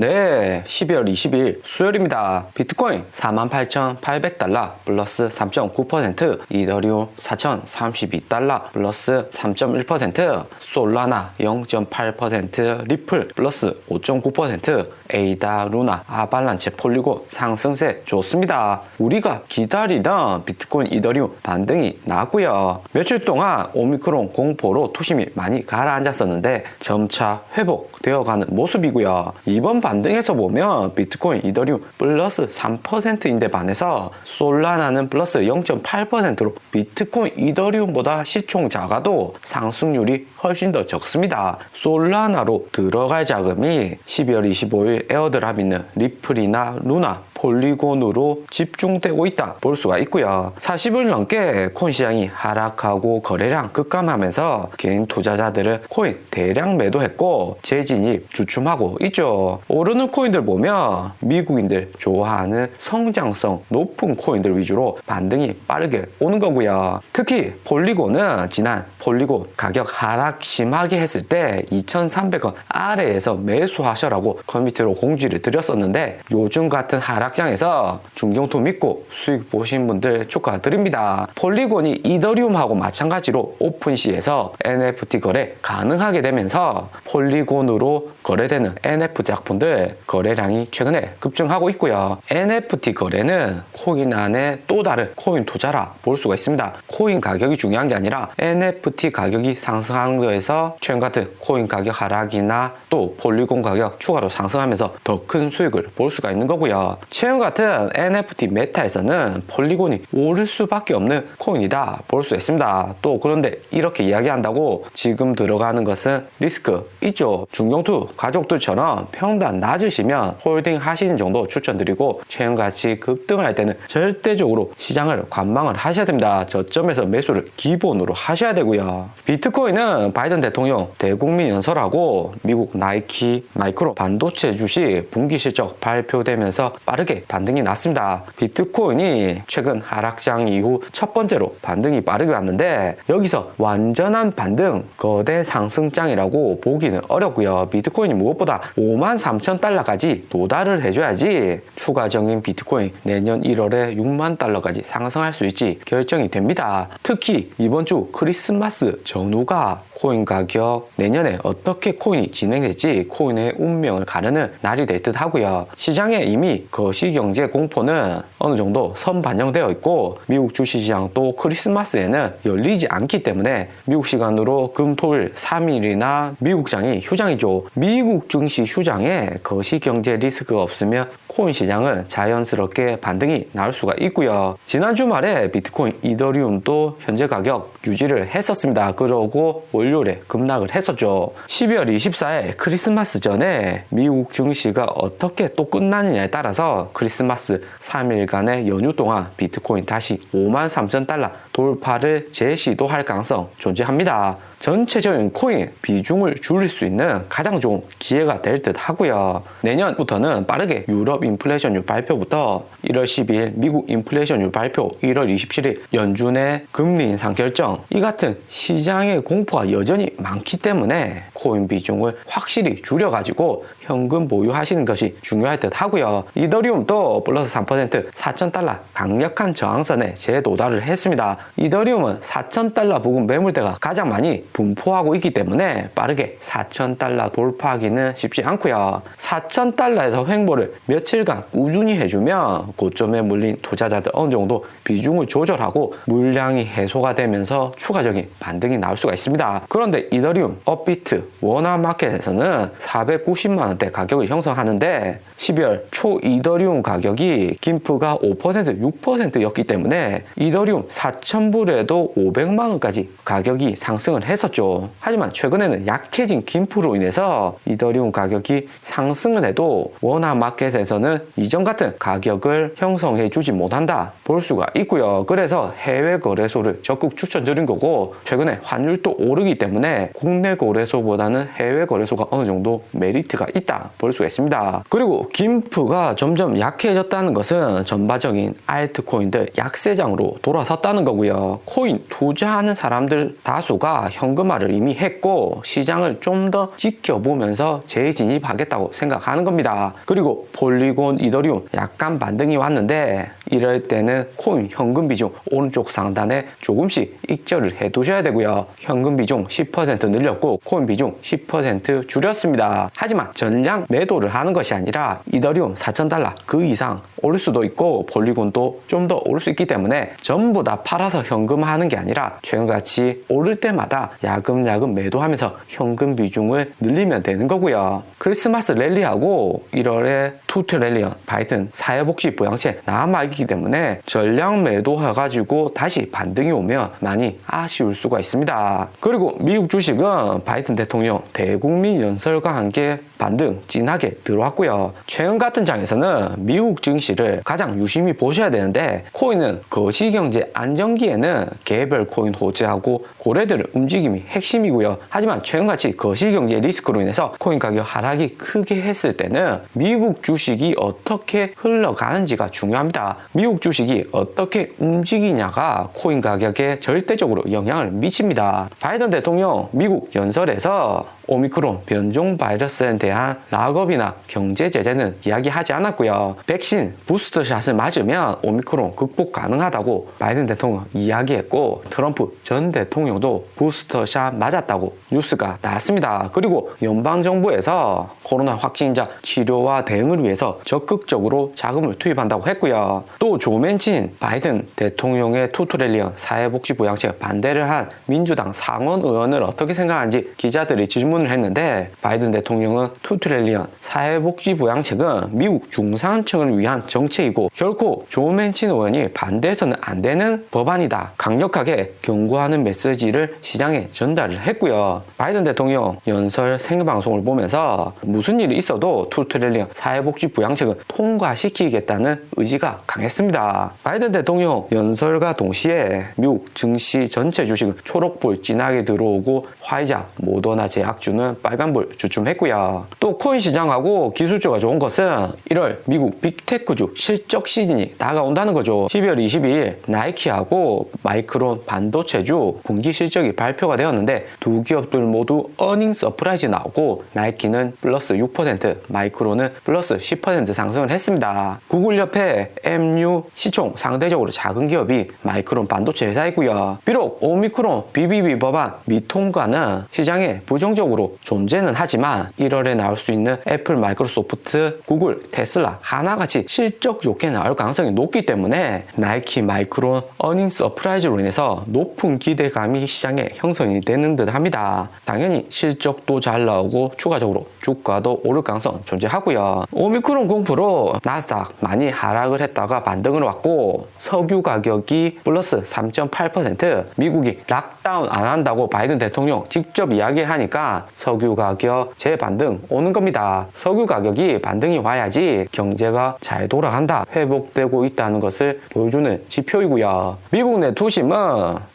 네, 12월 20일 수요일입니다. 비트코인 48,800달러 플러스 3.9%, 이더리움 4,032달러 플러스 3.1%, 솔라나 0.8%, 리플 플러스 5.9%, 에이다, 루나, 아발란체, 폴리고 상승세 좋습니다. 우리가 기다리던 비트코인, 이더리움 반등이 나왔고요. 며칠 동안 오미크론 공포로 투심이 많이 가라앉았었는데 점차 회복되어가는 모습이고요. 이번 반등에서 보면 비트코인, 이더리움 플러스 3%인데 반해서 솔라나는 플러스 0.8%로 비트코인, 이더리움보다 시총 작아도 상승률이 훨씬 더 적습니다. 솔라나로 들어갈 자금이 12월 25일 에어드랍 있는 리플이나 루나 폴리곤으로 집중되고 있다 볼 수가 있고요. 40일 넘게 코인 시장이 하락하고 거래량 급감하면서 개인 투자자들은 코인 대량 매도했고 재진입 주춤하고 있죠. 오르는 코인들 보면 미국인들 좋아하는 성장성 높은 코인들 위주로 반등이 빠르게 오는 거고요. 특히 폴리곤은 지난 폴리곤 가격 하락 심하게 했을 때 2,300원 아래에서 매수하셔라고 커뮤니티로 공지를 드렸었는데 요즘 같은 하락 장에서 중경투 믿고 수익 보신 분들 축하드립니다. 폴리곤이 이더리움하고 마찬가지로 오픈시에서 NFT 거래 가능하게 되면서 폴리곤으로 거래되는 NFT 작품들 거래량이 최근에 급증하고 있고요. NFT 거래는 코인 안에 또 다른 코인 투자라 볼 수가 있습니다. 코인 가격이 중요한 게 아니라 NFT 가격이 상승한 거에서 최근 같은 코인 가격 하락이나 또 폴리곤 가격 추가로 상승하면서 더 큰 수익을 볼 수가 있는 거고요. 최근 같은 NFT 메타에서는 폴리곤이 오를 수밖에 없는 코인이다 볼 수 있습니다. 또 그런데 이렇게 이야기한다고 지금 들어가는 것은 리스크 있죠. 중경투 가족들처럼 평단 낮으시면 홀딩 하시는 정도 추천드리고 최근 같이 급등을 할 때는 절대적으로 시장을 관망을 하셔야 됩니다. 저점에서 매수를 기본으로 하셔야 되고요. 비트코인은 바이든 대통령 대국민 연설하고 미국 나이키, 마이크로 반도체 주식 분기 실적 발표되면서 빠르게 반등이 났습니다. 비트코인이 최근 하락장 이후 첫 번째로 반등이 빠르게 왔는데 여기서 완전한 반등, 거대 상승장이라고 보기는 어렵고요. 비트코인이 무엇보다 5만 3천 달러까지 도달을 해줘야지 추가적인 비트코인 내년 1월에 6만 달러까지 상승할 수 있지 결정이 됩니다. 특히 이번 주 크리스마스 전후가 코인 가격 내년에 어떻게 코인이 진행될지 코인의 운명을 가르는 날이 될 듯 하고요. 시장에 이미 거시 경제 공포는 어느 정도 선반영되어 있고 미국 주식시장 또 크리스마스에는 열리지 않기 때문에 미국 시간으로 금, 토 일 3일이나 미국장이 휴장이죠. 미국 증시 휴장에 거시경제 리스크가 없으면 코인 시장은 자연스럽게 반등이 나올 수가 있고요. 지난 주말에 비트코인, 이더리움도 현재 가격 유지를 했었습니다. 그러고 월요일에 급락을 했었죠. 12월 24일 크리스마스 전에 미국 증시가 어떻게 또 끝나느냐에 따라서 크리스마스 3일간의 연휴 동안 비트코인 다시 5만 3천 달러 돌파를 재시도 할 가능성 존재합니다. 전체적인 코인 비중을 줄일 수 있는 가장 좋은 기회가 될 듯 하고요. 내년부터는 빠르게 유럽 인플레이션율 발표부터 1월 12일 미국 인플레이션율 발표, 1월 27일 연준의 금리 인상 결정 이 같은 시장의 공포가 여전히 많기 때문에 코인 비중을 확실히 줄여가지고 현금 보유하시는 것이 중요할 듯 하고요. 이더리움도 플러스 3% 4,000달러 강력한 저항선에 재도달을 했습니다. 이더리움은 4,000달러 부근 매물대가 가장 많이 분포하고 있기 때문에 빠르게 4,000달러 돌파하기는 쉽지 않고요. 4,000달러에서 횡보를 며칠간 꾸준히 해주면 고점에 물린 투자자들 어느 정도 비중을 조절하고 물량이 해소가 되면서 추가적인 반등이 나올 수가 있습니다. 그런데 이더리움, 업비트, 워너마켓에서는 490만 원대 가격을 형성하는데 12월 초 이더리움 가격이 김프가 5% 6%였기 때문에 이더리움 4,000불에도 500만 원까지 가격이 상승을 했 었죠. 하지만 최근에는 약해진 김프로 인해서 이더리움 가격이 상승을 해도 워낙 마켓에서는 이전 같은 가격을 형성해 주지 못한다 볼 수가 있고요. 그래서 해외 거래소를 적극 추천드린 거고 최근에 환율도 오르기 때문에 국내 거래소보다는 해외 거래소가 어느 정도 메리트가 있다 볼 수가 있습니다. 그리고 김프가 점점 약해졌다는 것은 전반적인 알트코인들 약세장으로 돌아섰다는 거고요. 코인 투자하는 사람들 다수가 형 현금화를 이미 했고 시장을 좀 더 지켜보면서 재진입하겠다고 생각하는 겁니다. 그리고 폴리곤 이더리움 약간 반등이 왔는데 이럴 때는 코인 현금 비중 오른쪽 상단에 조금씩 익절을 해 두셔야 되고요. 현금 비중 10% 늘렸고 코인 비중 10% 줄였습니다. 하지만 전량 매도를 하는 것이 아니라 이더리움 4,000달러 그 이상 오를 수도 있고 폴리곤도 좀 더 오를 수 있기 때문에 전부 다 팔아서 현금화하는 게 아니라 최근같이 오를 때마다 야금야금 매도하면서 현금 비중을 늘리면 되는 거고요. 크리스마스 랠리하고 1월에 투트 랠리언 바이든 사회복지 부양책 남아있기 때문에 전량 매도해가지고 다시 반등이 오면 많이 아쉬울 수가 있습니다. 그리고 미국 주식은 바이든 대통령 대국민 연설과 함께 반등 진하게 들어왔고요. 최근 같은 장에서는 미국 증시를 가장 유심히 보셔야 되는데 코인은 거시경제 안정기에는 개별 코인 호재하고 고래들의 움직 임이 핵심이고요. 하지만 최근같이 거시경제 리스크로 인해서 코인 가격 하락이 크게 했을 때는 미국 주식이 어떻게 흘러가는지가 중요합니다. 미국 주식이 어떻게 움직이냐가 코인 가격에 절대적으로 영향을 미칩니다. 바이든 대통령 미국 연설에서 오미크론 변종 바이러스에 대한 락업이나 경제 제재는 이야기하지 않았고요. 백신 부스터샷을 맞으면 오미크론 극복 가능하다고 바이든 대통령 이야기했고 트럼프 전 대통령도 부스터샷 맞았다고 뉴스가 나왔습니다. 그리고 연방 정부에서 코로나 확진자 치료와 대응을 위해서 적극적으로 자금을 투입한다고 했고요. 또 조맨친 바이든 대통령의 투트렐리언 사회복지부 양책 반대를 한 민주당 상원 의원을 어떻게 생각하는지 기자들이 질문 질문을 했는데 바이든 대통령은 투트렐리언 사회복지부 양책은 미국 중산층을 위한 정책이고 결코 조 맨친 의원이 반대해서는 안 되는 법안이다. 강력하게 경고하는 메시지를 시장에 전달을 했고요. 바이든 대통령 연설 생방송을 보면서 무슨 일이 있어도 투트렐리언 사회복지부 양책은 통과시키겠다는 의지가 강했습니다. 바이든 대통령 연설과 동시에 미국 증시 전체 주식은 초록불 진하게 들어오고 화이자, 모더나 제약 주는 빨간불 주춤했고요. 또 코인 시장하고 기술주가 좋은 것은 1월 미국 빅테크주 실적 시즌이 다가온다는 거죠. 12월 22일 나이키하고 마이크론 반도체주 분기 실적이 발표가 되었는데 두 기업들 모두 어닝 서프라이즈 나오고 나이키는 플러스 6% 마이크론은 플러스 10% 상승을 했습니다. 구글 옆에 MU 시총 상대적으로 작은 기업이 마이크론 반도체 회사이고요. 비록 오미크론 BBB 법안 미통과는 시장에 부정적으로 존재는 하지만 1월에 나올 수 있는 애플, 마이크로소프트, 구글, 테슬라 하나같이 실적 좋게 나올 가능성이 높기 때문에 나이키, 마이크론 어닝 서프라이즈로 인해서 높은 기대감이 시장에 형성이 되는 듯 합니다. 당연히 실적도 잘 나오고 추가적으로 주가도 오를 가능성 존재하고요. 오미크론 공포로 나스닥 많이 하락을 했다가 반등을 왔고 석유 가격이 플러스 3.8% 미국이 락다운 안 한다고 바이든 대통령 직접 이야기를 하니까 석유 가격 재반등 오는 겁니다. 석유 가격이 반등이 와야지 경제가 잘 돌아간다, 회복되고 있다는 것을 보여주는 지표이고요. 미국 내 투심은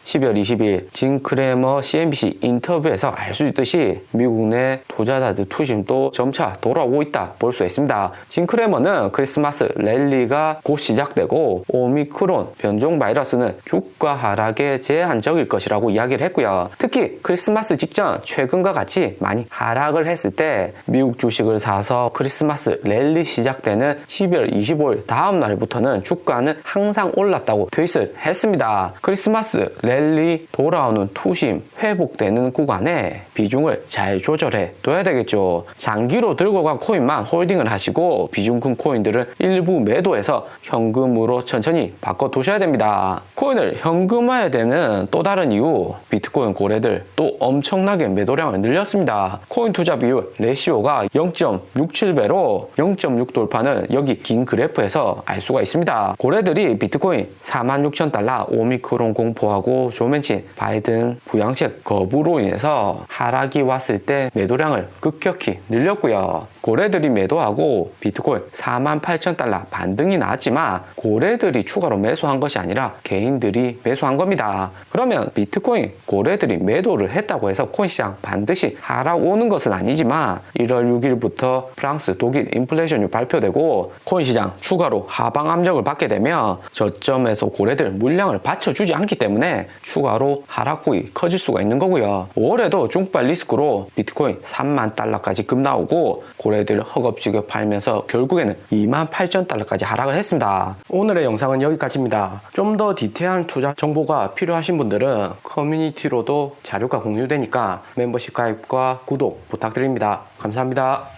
12월 20일 진 크레머 CNBC 인터뷰에서 알 수 있듯이 미국 내 투자자들 투심도 점차 돌아오고 있다 볼 수 있습니다. 진 크레머는 크리스마스 랠리가 곧 시작되고 오미크론 변종 바이러스는 주가 하락에 제한적일 것이라고 이야기를 했고요. 특히 크리스마스 직전 최근과 같이 많이 하락을 했을 때 미국 주식을 사서 크리스마스 랠리 시작되는 12월 25일 다음 날부터는 주가는 항상 올랐다고 트윗을 했습니다. 크리스마스 랠리 돌아오는 투심 회복되는 구간에 비중을 잘 조절해 둬야 되겠죠. 장기로 들고 간 코인만 홀딩을 하시고 비중 큰 코인들은 일부 매도해서 현금으로 천천히 바꿔 두셔야 됩니다. 코인을 현금화해야 되는 또 다른 이유 비트코인 고래들 또 엄청나게 매도량을 늘렸 습니다. 코인 투자 비율 레시오가 0.67배로 0.6 돌파는 여기 긴 그래프에서 알 수가 있습니다. 고래들이 비트코인 46,000달러 오미크론 공포하고 조맨친 바이든 부양책 거부로 인해서 하락이 왔을 때 매도량을 급격히 늘렸고요. 고래들이 매도하고 비트코인 48,000달러 반등이 나왔지만 고래들이 추가로 매수한 것이 아니라 개인들이 매수한 겁니다. 그러면 비트코인 고래들이 매도를 했다고 해서 코인 시장 반드시 다시 하락 오는 것은 아니지만 1월 6일부터 프랑스, 독일 인플레이션이 발표되고 코인 시장 추가로 하방 압력을 받게 되면 저점에서 고래들 물량을 받쳐주지 않기 때문에 추가로 하락폭이 커질 수가 있는 거고요. 5월에도 중발 리스크로 비트코인 3만 달러까지 급 나오고 고래 들 허겁지겁 팔면서 결국에는 2만 8천 달러까지 하락을 했습니다. 오늘의 영상은 여기까지입니다. 좀 더 디테일한 투자 정보가 필요하신 분들은 커뮤니티로도 자료가 공유되니까 멤버십 가입과 구독 부탁드립니다. 감사합니다.